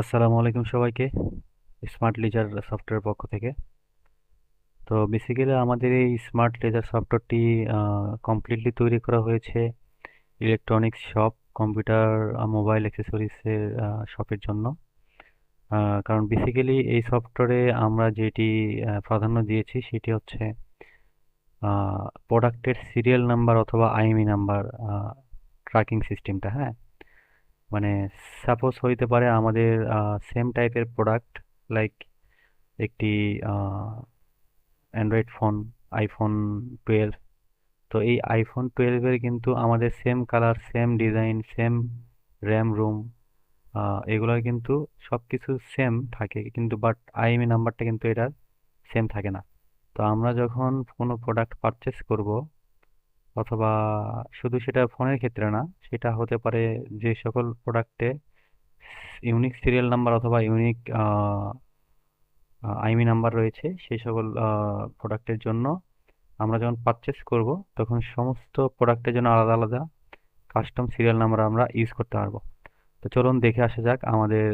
আসসালামু আলাইকুম সবাইকে স্মার্ট লেজার সফটওয়্যার পক্ষ থেকে। তো বেসিক্যালি আমাদের এই স্মার্ট লেজার সফটওয়্যারটি কমপ্লিটলি তৈরি করা হয়েছে ইলেকট্রনিক্স শপ কম্পিউটার মোবাইল অ্যাক্সেসরিজের শপের জন্য। কারণ বেসিক্যালি এই সফটওয়্যারে আমরা যেটি প্রাধান্য দিয়েছি সেটি হচ্ছে প্রোডাক্টের সিরিয়াল নাম্বার অথবা আইএমই নাম্বার ট্র্যাকিং সিস্টেমটা হ্যাঁ? মানে সাপোজ হইতে পারে আমাদের সেম টাইপের প্রোডাক্ট লাইক একটি অ্যান্ড্রয়েড ফোন আইফোন টুয়েলভ তো এই আইফোন টুয়েলভের কিন্তু আমাদের same colour same design same RAM ROM এগুলোর কিন্তু সব কিছু সেম থাকে। কিন্তু বাট আইএমই নাম্বারটা কিন্তু এটার সেম থাকে না। তো আমরা যখন কোনো প্রোডাক্ট পারচেস করব অথবা শুধু সেটা ফোনের ক্ষেত্রে না, সেটা হতে পারে যে সকল প্রোডাক্টে ইউনিক সিরিয়াল নাম্বার অথবা ইউনিক আইমি নাম্বার রয়েছে সেই সকল প্রোডাক্টের জন্য আমরা যখন পারচেস করব, তখন সমস্ত প্রোডাক্টের জন্য আলাদা আলাদা কাস্টম সিরিয়াল নাম্বার আমরা ইউজ করতে পারব। তো চলুন দেখে আসা যাক আমাদের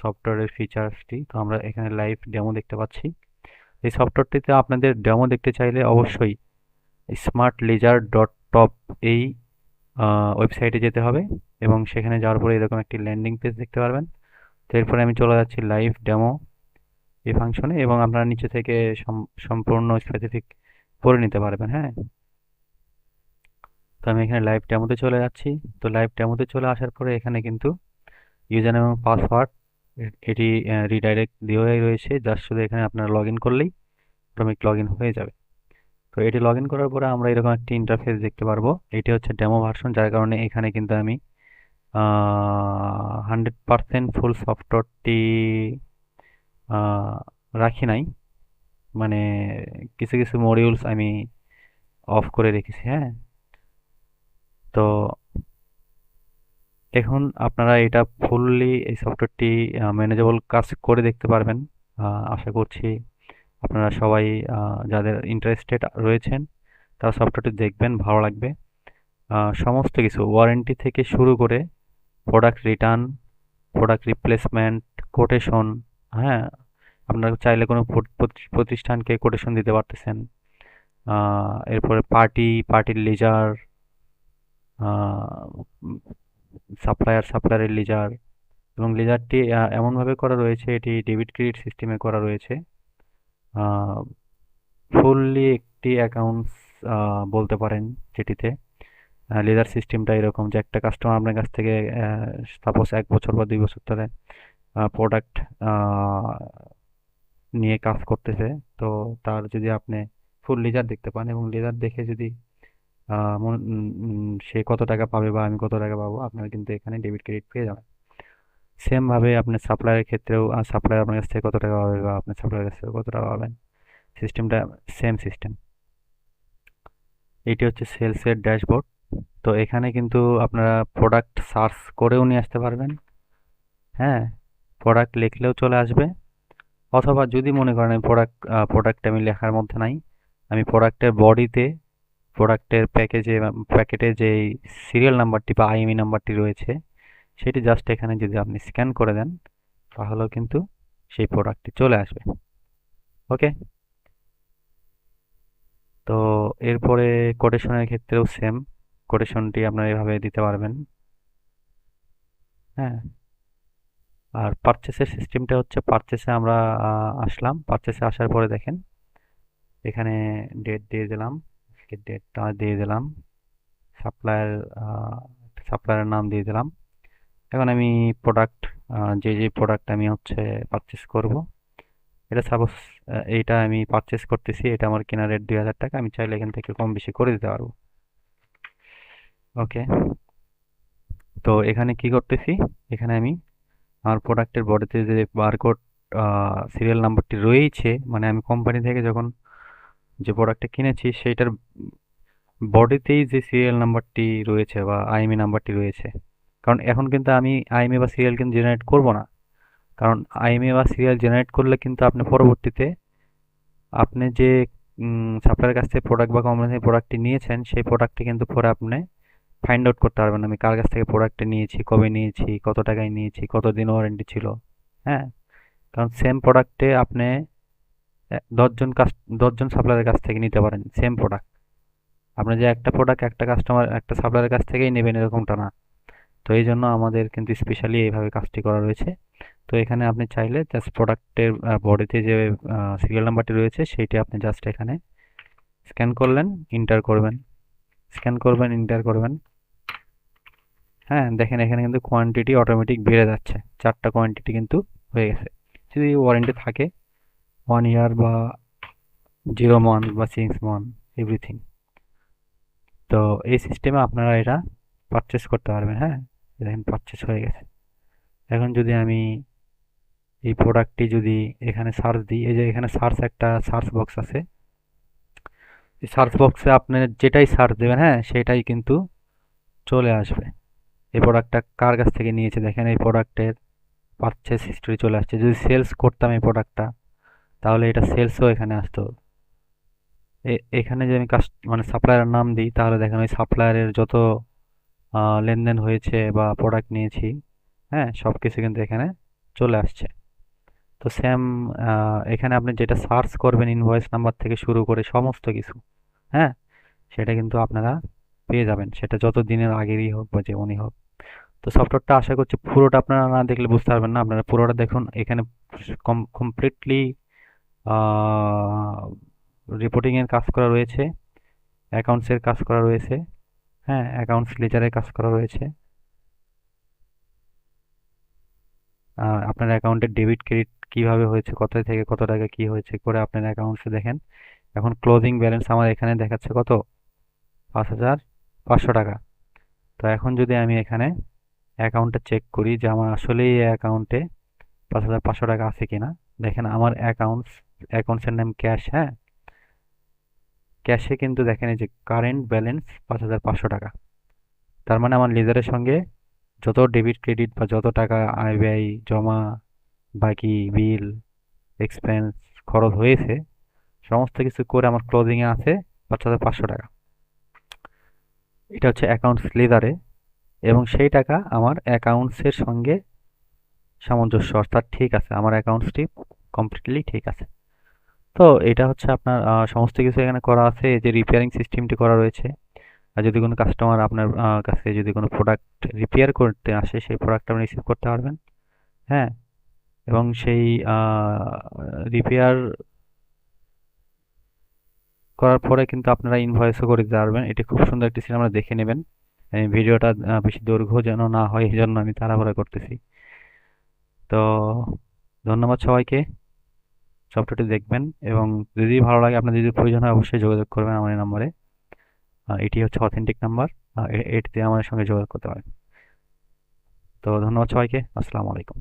সফটওয়্যারের ফিচার্সটি তো আমরা এখানে লাইভ ডেমো দেখতে পাচ্ছি। এই সফটওয়্যারটিতে আপনাদের ডেমো দেখতে চাইলে অবশ্যই স্মার্ট লেজার ডট টপ এই ওয়েবসাইটে যেতে হবে এবং সেখানে যাওয়ার পরে এরকম একটি ল্যান্ডিং পেজ দেখতে পারবেন। তো এরপরে আমি চলে যাচ্ছি লাইভ ডেমো এই ফাংশনে এবং আপনারা নিচে থেকে সম্পূর্ণ স্পেসিফিক করে নিতে পারবেন হ্যাঁ? তো আমি এখানে লাইভ ডেমোতে চলে যাচ্ছি। তো লাইভ ডেমোতে চলে আসার পরে এখানে কিন্তু ইউজার এবং পাসওয়ার্ড এটি রিডাইরেক্ট দেওয়াই রয়েছে। যার শুধু এখানে আপনারা লগ ইন করলেই অটোমেটিক লগ ইন হয়ে যাবে। তো এটি লগ করার পরে আমরা এরকম একটি ইন্টারফেস দেখতে পারব। এটি হচ্ছে ডেমো ভার্সন যার কারণে এখানে কিন্তু আমি হান্ড্রেড পারসেন্ট ফুল সফটওয়্যারটি রাখি নাই। মানে কিছু কিছু মডিউলস আমি অফ করে রেখেছি হ্যাঁ। তো এখন আপনারা এটা ফুললি এই সফটওয়্যারটি ম্যানেজেবল কাজ করে দেখতে পারবেন আশা করছি। আপনারা সবাই যাদের ইন্টারেস্টেড রয়েছেন, তারা সফটওয়্যারটি দেখবেন, ভালো লাগবে। সমস্ত কিছু ওয়ারেন্টি থেকে শুরু করে product return product replacement quotation হ্যাঁ আপনারা চাইলে কোনো প্রতিষ্ঠানকে কোটেশন দিতে পারতেছেন। এরপরে পার্টি পার্টির লেজার সাপ্লায়ার সাপ্লায়ারের লিজার এবং লেজারটি এমনভাবে করা রয়েছে, এটি ডেবিট ক্রেডিট সিস্টেমে করা রয়েছে। ফুললি একটি অ্যাকাউন্টস বলতে পারেন যেটিতে লেজার সিস্টেমটা এরকম যে একটা কাস্টমার আপনার কাছ থেকে সাপোজ এক বছর বা দুই বছর ধরে প্রোডাক্ট নিয়ে কাজ করতেছে, তো তার যদি আপনি ফুল লেজার দেখতে পান এবং লেজার দেখে যদি সে কত টাকা পাবে বা আমি কত টাকা পাবো, আপনারা কিন্তু এখানে ডেবিট ক্রেডিট পেয়ে যাবেন। সেমভাবে আপনার সাপ্লাইয়ের ক্ষেত্রেও সাপ্লায়ার আপনার কাছ থেকে কত টাকা পাবে বা আপনার সাপ্লাইয়ের কাছ থেকে কত টাকা পাবেন? সিস্টেমটা সেম সিস্টেম। এটি হচ্ছে সেলসের ড্যাশবোর্ড। তো এখানে কিন্তু আপনারা প্রোডাক্ট সার্চ করেও নিয়ে আসতে পারবেন। হ্যাঁ প্রোডাক্ট লিখলেও চলে আসবে। অথবা যদি মনে করেন আমি প্রোডাক্ট প্রোডাক্ট আমি লেখার মধ্যে নাই, আমি প্রোডাক্টের বডিতে, প্রোডাক্টের প্যাকেজে, প্যাকেটে যে সিরিয়াল নাম্বারটি বা আইএমই নাম্বারটি রয়েছে সেটি জাস্ট এখানে যদি আপনি স্ক্যান করে দেন, তাহলেও কিন্তু সেই প্রোডাক্টটি চলে আসবে। ওকে তো এরপরে কোটেশনের ক্ষেত্রেও সেম কোটেশনটি আপনারা এভাবে দিতে পারবেন। হ্যাঁ? আর পারচেসের সিস্টেমটা হচ্ছে পারচেসে আমরা আসলাম। পারচেসে আসার পরে দেখেন, এখানে ডেট দিয়ে দিলাম। ডেটটা দিয়ে দিলাম। সাপ্লায়ার সাপ্লায়ারের নাম দিয়ে দিলাম। এখন আমি প্রোডাক্ট যে যে প্রোডাক্ট আমি হচ্ছে পারচেস করব, এটা সাপোজ এইটা আমি পারচেস করতেছি, এটা আমার কেনা রেট দুই হাজার টাকা, আমি চাইলে এখান থেকে কম বেশি করে দিতে পারব। ওকে তো এখানে কি করতেছি? এখানে আমি আমার প্রোডাক্টের বডিতে যে বারকোড সিরিয়াল নাম্বারটি রয়েছে মানে আমি কোম্পানি থেকে যখন যে প্রোডাক্টটা কিনেছি, সেইটার বডিতেই যে সিরিয়াল নাম্বারটি রয়েছে বা আইএমই নাম্বারটি রয়েছে কারণ এখন কিন্তু আমি আইএমই বা সিরিয়াল কিন্তু জেনারেট করব না। কারণ আইএমই বা সিরিয়াল জেনারেট করলে কিন্তু আপনি পরবর্তীতে আপনি যে সাপ্লায়ারের কাছ থেকে প্রোডাক্ট বা কোম্পানি থেকে প্রোডাক্টটি নিয়েছেন, সেই প্রোডাক্টটি কিন্তু পরে আপনি ফাইন্ড আউট করতে পারবেন আমি কার কাছ থেকে প্রোডাক্টটা নিয়েছি, কবে নিয়েছি, কত টাকায় নিয়েছি কত দিন ওয়ারেন্টি ছিল হ্যাঁ? কারণ সেম প্রোডাক্টে আপনি দশজন কাস্ট দশজন সাপ্লায়ারের কাছ থেকে নিতে পারেন সেম প্রোডাক্ট আপনি যে একটা প্রোডাক্ট একটা কাস্টমার একটা সাপ্লায়ারের কাছ থেকেই নেবেন, এরকমটা না। তো এই জন্য আমাদের কিন্তু স্পেশালি এইভাবে কাজটি করা রয়েছে। তো এখানে আপনি চাইলে জাস্ট প্রোডাক্টের বডিতে যে সিরিয়াল নাম্বারটি রয়েছে সেইটি আপনি জাস্ট এখানে স্ক্যান করলেন ইন্টার করবেন। স্ক্যান করবেন ইন্টার করবেন। হ্যাঁ দেখেন এখানে কিন্তু কোয়ান্টিটি অটোমেটিক বেড়ে যাচ্ছে। চারটা কোয়ান্টিটি কিন্তু হয়ে গেছে। যদি ওয়ারেন্টি থাকে ওয়ান ইয়ার বা জিরো মান্থ বা সিক্স মান্থ এভরিথিং তো এই সিস্টেমে আপনারা এটা পারচেস করতে পারবেন হ্যাঁ? দেখেন পারচেস হয়ে গেছে। এখন যদি আমি এই প্রোডাক্টটি যদি এখানে সার্চ দিই, এই যে এখানে সার্চ একটা সার্চ বক্স আছে। এই সার্চ বক্সে আপনি যেটাই সার্চ দেবেন হ্যাঁ সেটাই কিন্তু চলে আসবে। এই প্রোডাক্টটা কার কাছ থেকে নিয়েছে? দেখেন এই প্রোডাক্টের পারচেস হিস্ট্রি চলে আসছে। যদি সেলস করতাম এই প্রোডাক্টটা তাহলে এটা সেলসও এখানে আসতো। এখানে যে আমি কাস্ট মানে সাপ্লায়ারের নাম দিই, তাহলে দেখেন ওই সাপ্লায়ারের যত লেনদেন হয়েছে বা প্রোডাক্ট নিয়েছি হ্যাঁ সব কিছু কিন্তু এখানে চলে আসছে। তো সেম এখানে আপনি যেটা সার্চ করবেন ইনভয়েস নাম্বার থেকে শুরু করে সমস্ত কিছু হ্যাঁ সেটা কিন্তু আপনারা পেয়ে যাবেন। সেটা যত দিনের আগেরই হোক বা যেমনই হোক। তো সফটওয়্যারটা আশা করছি পুরোটা আপনারা না দেখলে বুঝতে পারবেন না। আপনারা পুরোটা দেখুন, এখানে কমপ্লিটলি রিপোর্টিংয়ের কাজ করা রয়েছে অ্যাকাউন্টসের কাজ করা রয়েছে। হ্যাঁ অ্যাকাউন্টস লেজারের কাজ করা রয়েছে। আপনার অ্যাকাউন্টের ডেবিট ক্রেডিট কীভাবে হয়েছে, কত থেকে কত টাকা কি হয়েছে করে আপনার অ্যাকাউন্টসে দেখেন। এখন ক্লোজিং ব্যালেন্স আমার এখানে দেখাচ্ছে কত? পাঁচ হাজার পাঁচশো টাকা। তো এখন যদি আমি এখানে অ্যাকাউন্টটা চেক করি যে আমার আসলেই এই অ্যাকাউন্টে পাঁচ হাজার পাঁচশো টাকা আছে কিনা। দেখেন আমার অ্যাকাউন্টস অ্যাকাউন্টসের নাম ক্যাশ হ্যাঁ? ক্যাশে কিন্তু দেখেন যে কারেন্ট ব্যালেন্স পাঁচ হাজার পাঁচশো টাকা। তার মানে আমার লেজারের সঙ্গে যত ডেবিট ক্রেডিট বা যত টাকা ব্যয় জমা, বাকি বিল এক্সপেন্স খরচ হয়েছে, সমস্ত কিছু করে আমার ক্লোজিংয়ে আছে পাঁচ হাজার পাঁচশো টাকা। এটা হচ্ছে অ্যাকাউন্টস লেজারে এবং সেই টাকা আমার অ্যাকাউন্টসের সঙ্গে সামঞ্জস্য, অর্থাৎ ঠিক আছে, আমার অ্যাকাউন্টসটি কমপ্লিটলি ঠিক আছে। তো এটা হচ্ছে আপনার সমস্ত কিছু এখানে করা আছে যে রিপেয়ারিং সিস্টেমটি করা রয়েছে। আর যদি কোনো কাস্টমার আপনার কাছে যদি কোনো প্রোডাক্ট রিপেয়ার করতে আসে, সেই প্রোডাক্ট আপনি রিসিভ করতে পারবেন। হ্যাঁ? এবং সেই রিপেয়ার করার পরে কিন্তু আপনারা ইনভয়েসও করে দিতে পারবেন। এটি খুব সুন্দর একটি সিনেমা দেখে নেবেন। ভিডিওটা বেশি দৈর্ঘ্য যেন না হয়, এই জন্য আমি তাড়াহুড়া করতেছি। তো ধন্যবাদ সবাইকে। সফটওয়্যারটি দেখবেন এবং যদি ভালো লাগে, আপনার যদি প্রয়োজন হয় অবশ্যই যোগাযোগ করবেন আমার এই নম্বরে। এটি হচ্ছে অথেন্টিক নাম্বার এটিতে আমাদের সঙ্গে যোগাযোগ করতে পারেন। তো ধন্যবাদ সবাইকে, আসসালামু আলাইকুম।